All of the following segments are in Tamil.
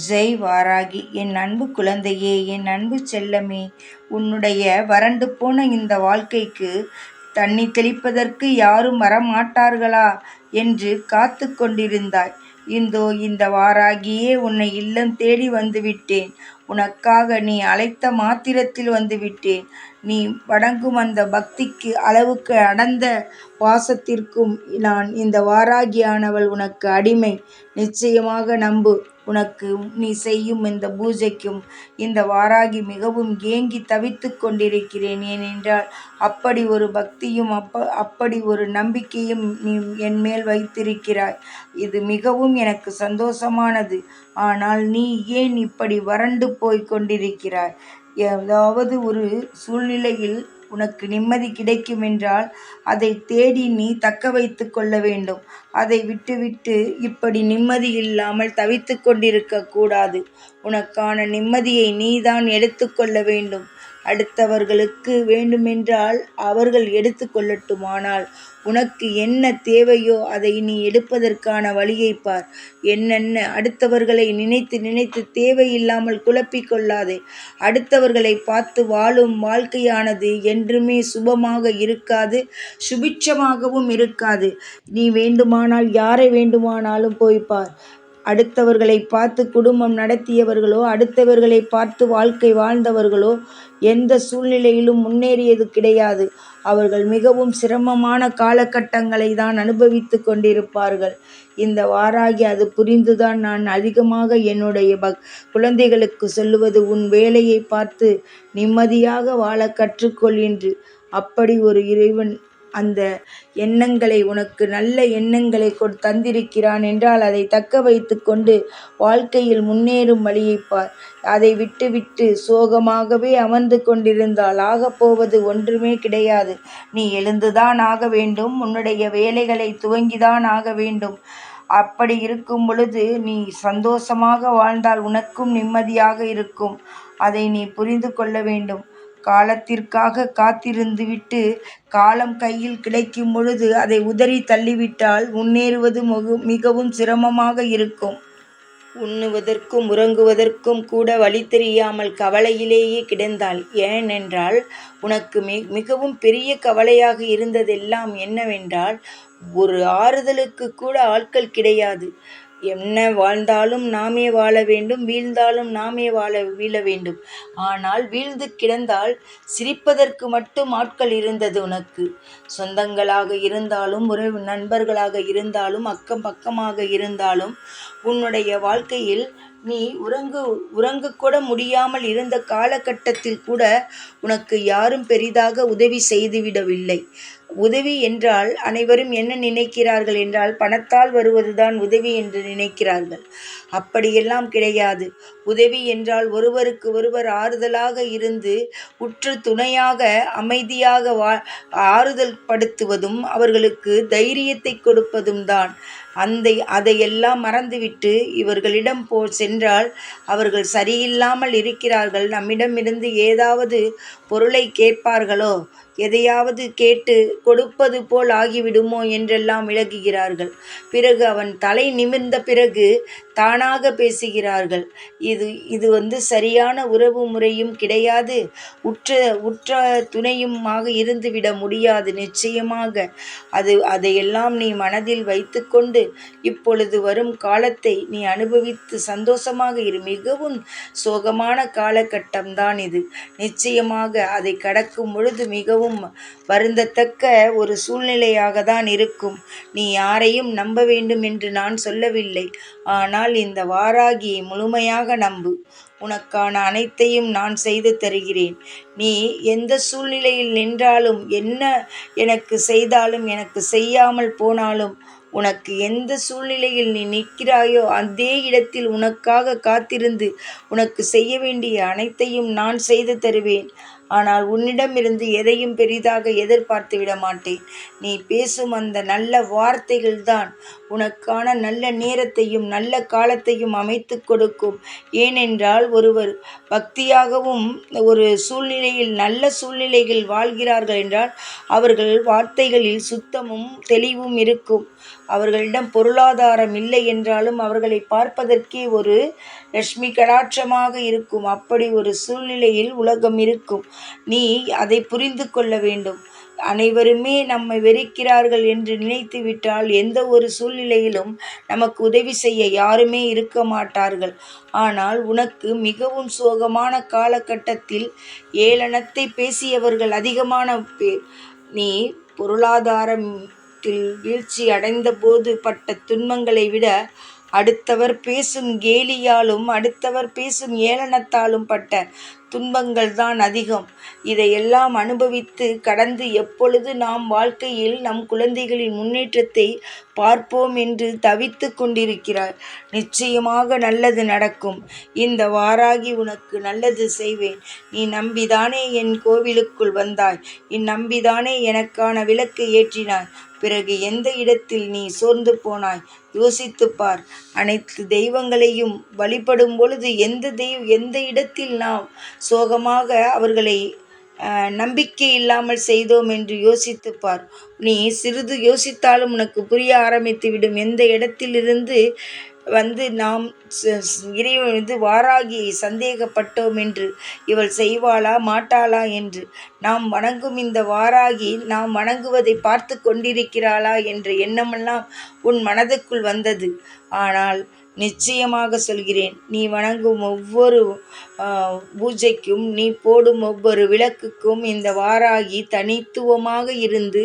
ஜெய் வாராகி என் அன்பு குழந்தையே என் அன்பு செல்லமே உன்னுடைய வறண்டு போன இந்த வாழ்க்கைக்கு தண்ணி தெளிப்பதற்கு யாரும் வரமாட்டார்களா? என்று காத்து கொண்டிருந்தாய். இந்தோ இந்த வாராகியே உன்னை இல்லம் தேடி வந்துவிட்டேன். உனக்காக நீ அழைத்த மாத்திரத்தில் வந்துவிட்டேன். நீ வணங்கும் அந்த பக்திக்கு அளவுக்கு அடர்ந்த பாசத்திற்கும் நான் இந்த வாராகியானவள் உனக்கு அடிமை. நிச்சயமாக நம்பு. உனக்கு நீ செய்யும் இந்த பூஜைக்கும் இந்த வாராகி மிகவும் ஏங்கி தவித்து கொண்டிருக்கிறேன் ஏனென்றால் அப்படி ஒரு பக்தியும் அப்ப அப்படி ஒரு நம்பிக்கையும் நீ என் மேல் வைத்திருக்கிறாய். இது மிகவும் எனக்கு சந்தோஷமானது. ஆனால் நீ ஏன் இப்படி வறண்டு போய் கொண்டிருக்கிறாய்? ஏதாவது ஒரு சூழ்நிலையில் உனக்கு நிம்மதி கிடைக்கும் என்றால் அதை தேடி நீ தக்க வைத்து கொள்ள வேண்டும். அதை விட்டுவிட்டு இப்படி நிம்மதி இல்லாமல் தவித்து கொண்டிருக்க கூடாது. உனக்கான நிம்மதியை நீதான் எடுத்துக்கொள்ள வேண்டும். அடுத்தவர்களுக்கு வேண்டுமென்றால் அவர்கள் எடுத்து கொள்ளட்டுமானால் உனக்கு என்ன தேவையோ அதை நீ எடுப்பதற்கான வழியை பார். என்னென்ன? அடுத்தவர்களை நினைத்து நினைத்து தேவையில்லாமல் குழப்பிக் கொள்ளாதே. அடுத்தவர்களை பார்த்து வாழும் வாழ்க்கையானது என்றுமே சுபமாக இருக்காது சுபிட்சமாகவும் இருக்காது. நீ வேண்டுமானால் யாரை வேண்டுமானாலும் போய்ப்பார் அடுத்தவர்களை பார்த்து குடும்பம் நடத்தியவர்களோ அடுத்தவர்களை பார்த்து வாழ்க்கை வாழ்ந்தவர்களோ எந்த சூழ்நிலையிலும் முன்னேறியது கிடையாது. அவர்கள் மிகவும் சிரமமான காலகட்டங்களை தான் அனுபவித்து கொண்டிருப்பார்கள். இந்த வாராகி அது புரிந்துதான் நான் அதிகமாக என்னுடைய பக் குழந்தைகளுக்கு சொல்லுவது உன் வேலையை பார்த்து நிம்மதியாக வாழ கற்றுக்கொள் என்று. அப்படி ஒரு இறைவன் அந்த எண்ணங்களை உனக்கு நல்ல எண்ணங்களை கொடு தந்திருக்கிறான் என்றால் அதை தக்க வைத்து கொண்டு வாழ்க்கையில் முன்னேறும் வழியை பார். அதை விட்டுவிட்டு சோகமாகவே அமர்ந்து கொண்டிருந்தால் ஆகப்போவது ஒன்றுமே கிடையாது. நீ எழுந்துதான் ஆக வேண்டும் உன்னுடைய வேலைகளை துவங்கிதான் ஆக வேண்டும். அப்படி இருக்கும் பொழுது நீ சந்தோஷமாக வாழ்ந்தால் உனக்கும் நிம்மதியாக இருக்கும். அதை நீ புரிந்து கொள்ள வேண்டும். காலத்திற்காக காத்திருந்துவிட்டு காலம் கையில் கிடைக்கும் பொழுது அதை உதறி தள்ளிவிட்டால் முன்னேறுவது மிகவும் சிரமமாக இருக்கும். உண்ணுவதற்கும் உறங்குவதற்கும் கூட வழி தெரியாமல் கவலையிலேயே கிடந்தாள். ஏனென்றால் உனக்கு மி மிகவும் பெரிய கவலையாக இருந்ததெல்லாம் என்னவென்றால் ஒரு ஆறுதலுக்கு கூட ஆட்கள் கிடையாது. என்ன வாழ்ந்தாலும் நாமே வாழ வேண்டும் வீழ்ந்தாலும் நாமே வாழ வீழ வேண்டும். ஆனால் வீழ்ந்து கிடந்தால் சிரிப்பதற்கு மட்டும் ஆட்கள் இருந்தது உனக்கு. சொந்தங்களாக இருந்தாலும் உறவு நண்பர்களாக இருந்தாலும் அக்கம் பக்கமாக இருந்தாலும் உன்னுடைய வாழ்க்கையில் நீ உறங்கு உறங்கக்கூட முடியாமல் இருந்த காலகட்டத்தில் கூட உனக்கு யாரும் பெரிதாக உதவி செய்துவிடவில்லை. உதவி என்றால் அனைவரும் என்ன நினைக்கிறார்கள் என்றால் பணத்தால் வருவதுதான் உதவி என்று நினைக்கிறார்கள். அப்படியெல்லாம் கிடையாது. உதவி என்றால் ஒருவருக்கு ஒருவர் ஆறுதலாக இருந்து உற்று துணையாக அமைதியாக வா ஆறுதல் படுத்துவதும் அவர்களுக்கு தைரியத்தை கொடுப்பதும் தான் அந்த அதையெல்லாம் மறந்துவிட்டு இவர்களிடம் போ சென்றால் அவர்கள் சரியில்லாமல் இருக்கிறார்கள். நம்மிடமிருந்து ஏதாவது பொருளை கேட்பார்களோ? எதையாவது கேட்டு கொடுப்பது போல் ஆகிவிடுமோ? என்றெல்லாம் விலகுகிறார்கள். பிறகு அவன் தலை நிமிர்ந்த பிறகு தானாக பேசுகிறார்கள். இது இது வந்து சரியான உறவு முறையும் கிடையாது. உற்ற உற்ற துணையுமாக இருந்துவிட முடியாது. நிச்சயமாக அது அதையெல்லாம் நீ மனதில் வைத்துக்கொண்டு இப்பொழுது வரும் காலத்தை நீ அனுபவித்து சந்தோஷமாக இரு. மிகவும் சோகமான காலகட்டம்தான் இது. நிச்சயமாக அதை கடக்கும் பொழுது மிகவும் வருந்தத்தக்க ஒரு சூழ்நிலையாக தான் இருக்கும். நீ யாரையும் நம்ப வேண்டும் என்று நான் சொல்லவில்லை. ஆனால் இந்த வாராகியை முழுமையாக நம்பு. உனக்கான அனைத்தையும் நான் செய்து தருகிறேன். நீ எந்த சூழ்நிலையில் நின்றாலும் என்ன எனக்கு செய்தாலும் எனக்கு செய்யாமல் போனாலும் உனக்கு எந்த சூழ்நிலையில் நீ நிற்கிறாயோ அதே இடத்தில் உனக்காக காத்திருந்து உனக்கு செய்ய வேண்டிய அனைத்தையும் நான் செய்து தருவேன். ஆனால் உன்னிடமிருந்து எதையும் பெரிதாக எதிர்பார்த்து விட மாட்டேன். நீ பேசும் அந்த நல்ல வார்த்தைகள்தான் உனக்கான நல்ல நேரத்தையும் நல்ல காலத்தையும் அமைத்து கொடுக்கும். ஏனென்றால் ஒருவர் பக்தியாகவும் ஒரு சூழ்நிலையில் நல்ல சூழ்நிலைகள் வாழ்கிறார்கள் என்றால் அவர்கள் வார்த்தைகளில் சுத்தமும் தெளிவும் இருக்கும். அவர்களிடம் பொருளாதாரம் இல்லை என்றாலும் அவர்களை பார்ப்பதற்கே ஒரு லட்சுமி கடாட்சமாக இருக்கும். அப்படி ஒரு சூழ்நிலையில் உலகம் இருக்கும். நீ அதை புரிந்து கொள்ள வேண்டும். அனைவருமே நம்மை வெறுக்கிறார்கள் என்று நினைத்து விட்டால் எந்த ஒரு சூழ்நிலையிலும் நமக்கு உதவி செய்ய யாருமே இருக்க மாட்டார்கள். ஆனால் உனக்கு மிகவும் சோகமான காலகட்டத்தில் ஏளனத்தை பேசியவர்கள் அதிகமான பேர். நீ பொருளாதாரத்தில் வீழ்ச்சி அடைந்த போது பட்ட துன்பங்களை விட அடுத்தவர் பேசும் கேலியாலும் அடுத்தவர் பேசும் ஏளனத்தாலும் பட்ட துன்பங்கள் தான் அதிகம். இதையெல்லாம் அனுபவித்து கடந்து எப்பொழுது நாம் வாழ்க்கையில் நம் குழந்தைகளின் முன்னேற்றத்தை பார்ப்போம் என்று தவித்து கொண்டிருக்கிறாய் நிச்சயமாக நல்லது நடக்கும். இந்த வாராகி உனக்கு நல்லது செய்வேன். நீ நம்பிதானே என் கோவிலுக்குள் வந்தாய். இந்நம்பிதானே எனக்கான விளக்கு ஏற்றினாய். பிறகு எந்த இடத்தில் நீ சோர்ந்து போனாய்? யோசித்துப் பார். அனைத்து தெய்வங்களையும் வழிபடும் பொழுது எந்த தெய்வ எந்த இடத்தில் நாம் சோகமாக அவர்களை நம்பிக்கை இல்லாமல் செய்தோம் என்று யோசித்துப் பார் நீ சிறிது யோசித்தாலும் உனக்கு புரிய ஆரம்பித்து விடும். எந்த இடத்திலிருந்து வந்து நாம் இறைவன் இது வாராகி சந்தேகப்பட்டோம் என்று இவள் செய்வாளா மாட்டாளா என்று நாம் வணங்கும் இந்த வாராகி நாம் வணங்குவதை பார்த்து கொண்டிருக்கிறாளா என்ற எண்ணமெல்லாம் உன் மனதுக்குள் வந்தது. ஆனால் நிச்சயமாக சொல்கிறேன் நீ வணங்கும் ஒவ்வொரு பூஜைக்கும் நீ போடும் ஒவ்வொரு விளக்குக்கும் இந்த வாராகி தனித்துவமாக இருந்து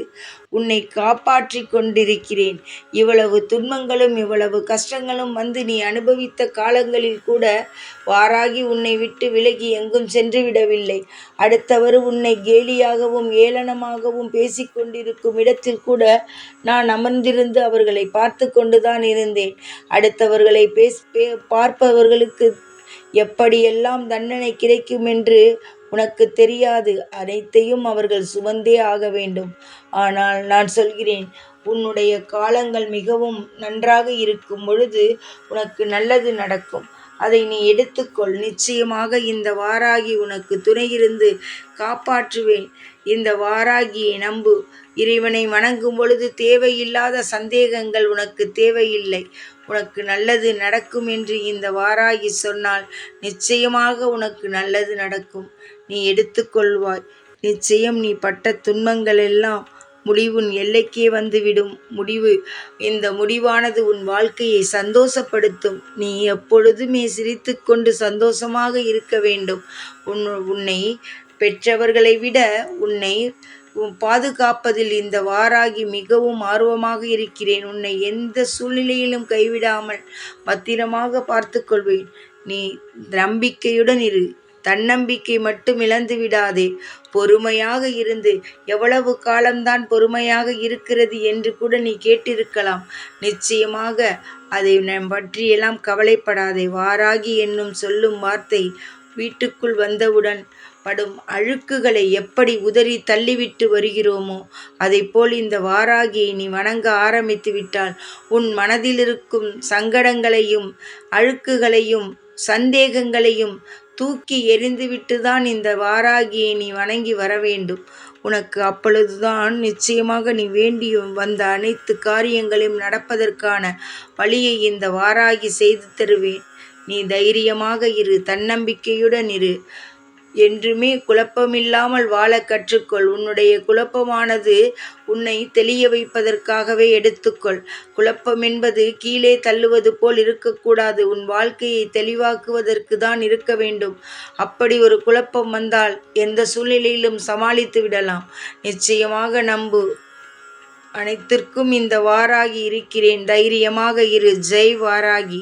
உன்னை காப்பாற்றி கொண்டிருக்கிறேன். இவ்வளவு துன்பங்களும் இவ்வளவு கஷ்டங்களும் வந்து நீ அனுபவித்த காலங்களில் கூட வாராகி உன்னை விட்டு விலகி எங்கும் சென்று விடவில்லை. அடுத்தவர் உன்னை கேலியாகவும் ஏளனமாகவும் பேசிக்கொண்டிருக்கும் இடத்தில் கூட நான் அமர்ந்திருந்து அவர்களை பார்த்து கொண்டுதான் இருந்தேன். அடுத்தவர்களை பேஸ் பார்ப்பவர்களுக்கு எப்படியெல்லாம் தண்டனை கிடைக்கும் என்று உனக்கு தெரியாது. அனைத்தையும் அவர்கள் சுமந்தே ஆக வேண்டும். ஆனால் நான் சொல்கிறேன் உன்னுடைய காலங்கள் மிகவும் நன்றாக இருக்கும் பொழுது உனக்கு நல்லது நடக்கும். அதை நீ எடுத்துக்கொள். நிச்சயமாக இந்த வாராகி உனக்கு துணையிருந்து காப்பாற்றுவேன். இந்த வாராகியை நம்பு. இறைவனை வணங்கும் பொழுது தேவையில்லாத சந்தேகங்கள் உனக்கு தேவையில்லை. உனக்கு நல்லது நடக்கும் என்று இந்த வாராகி சொன்னால் நிச்சயமாக உனக்கு நல்லது நடக்கும். நீ எடுத்துக்கொள்வாய். நிச்சயம் நீ பட்ட துன்பங்கள் எல்லாம் முடிவுன் எல்லைக்கே வந்துவிடும். முடிவு இந்த முடிவானது உன் வாழ்க்கையை சந்தோஷப்படுத்தும். நீ எப்பொழுதுமே சிரித்து கொண்டு சந்தோஷமாக இருக்க வேண்டும். உன் உன்னை பெற்றவர்களை விட உன்னை பாதுகாப்பதில் இந்த வாராகி மிகவும் ஆர்வமாக இருக்கிறேன். உன்னை எந்த சூழ்நிலையிலும் கைவிடாமல் பத்திரமாக பார்த்து கொள்வேன் நீ நம்பிக்கையுடன் இரு. தன்னம்பிக்கை மட்டும் இழந்து விடாதே. பொறுமையாக இருந்து எவ்வளவு காலம்தான் பொறுமையாக இருக்கிறது என்று கூட நீ கேட்டிருக்கலாம். நிச்சயமாக அதை பற்றியெல்லாம் கவலைப்படாதே. வாராகி என்னும் சொல்லும் வார்த்தை வீட்டுக்குள் வந்தவுடன் படும் அழுக்குகளை எப்படி உதறி தள்ளிவிட்டு வருகிறோமோ போல் இந்த வாராகியை நீ வணங்க ஆரம்பித்து விட்டால் உன் மனதில் இருக்கும் சங்கடங்களையும் அழுக்குகளையும் சந்தேகங்களையும் தூக்கி எறிந்துவிட்டு தான் இந்த வாராகியை நீ வணங்கி வர வேண்டும் உனக்கு அப்பொழுதுதான் நிச்சயமாக நீ வேண்டிய வந்த அனைத்து காரியங்களையும் நடப்பதற்கான வழியை இந்த வாராகி செய்து தருவேன். நீ தைரியமாக இரு தன்னம்பிக்கையுடன் இரு. என்றுமே குழப்பமில்லாமல் வாழ கற்றுக்கொள். உன்னுடைய குழப்பமானது உன்னை தெளிய வைப்பதற்காகவே எடுத்துக்கொள். குழப்பம் என்பது கீழே தள்ளுவது போல் இருக்கக்கூடாது. உன் வாழ்க்கையை தெளிவாக்குவதற்கு தான் இருக்க வேண்டும். அப்படி ஒரு குழப்பம் வந்தால் எந்த சூழ்நிலையிலும் சமாளித்து விடலாம். நிச்சயமாக நம்பு. அனைத்திற்கும் இந்த வாராகி இருக்கிறேன். தைரியமாக இரு. ஜெய் வாராகி.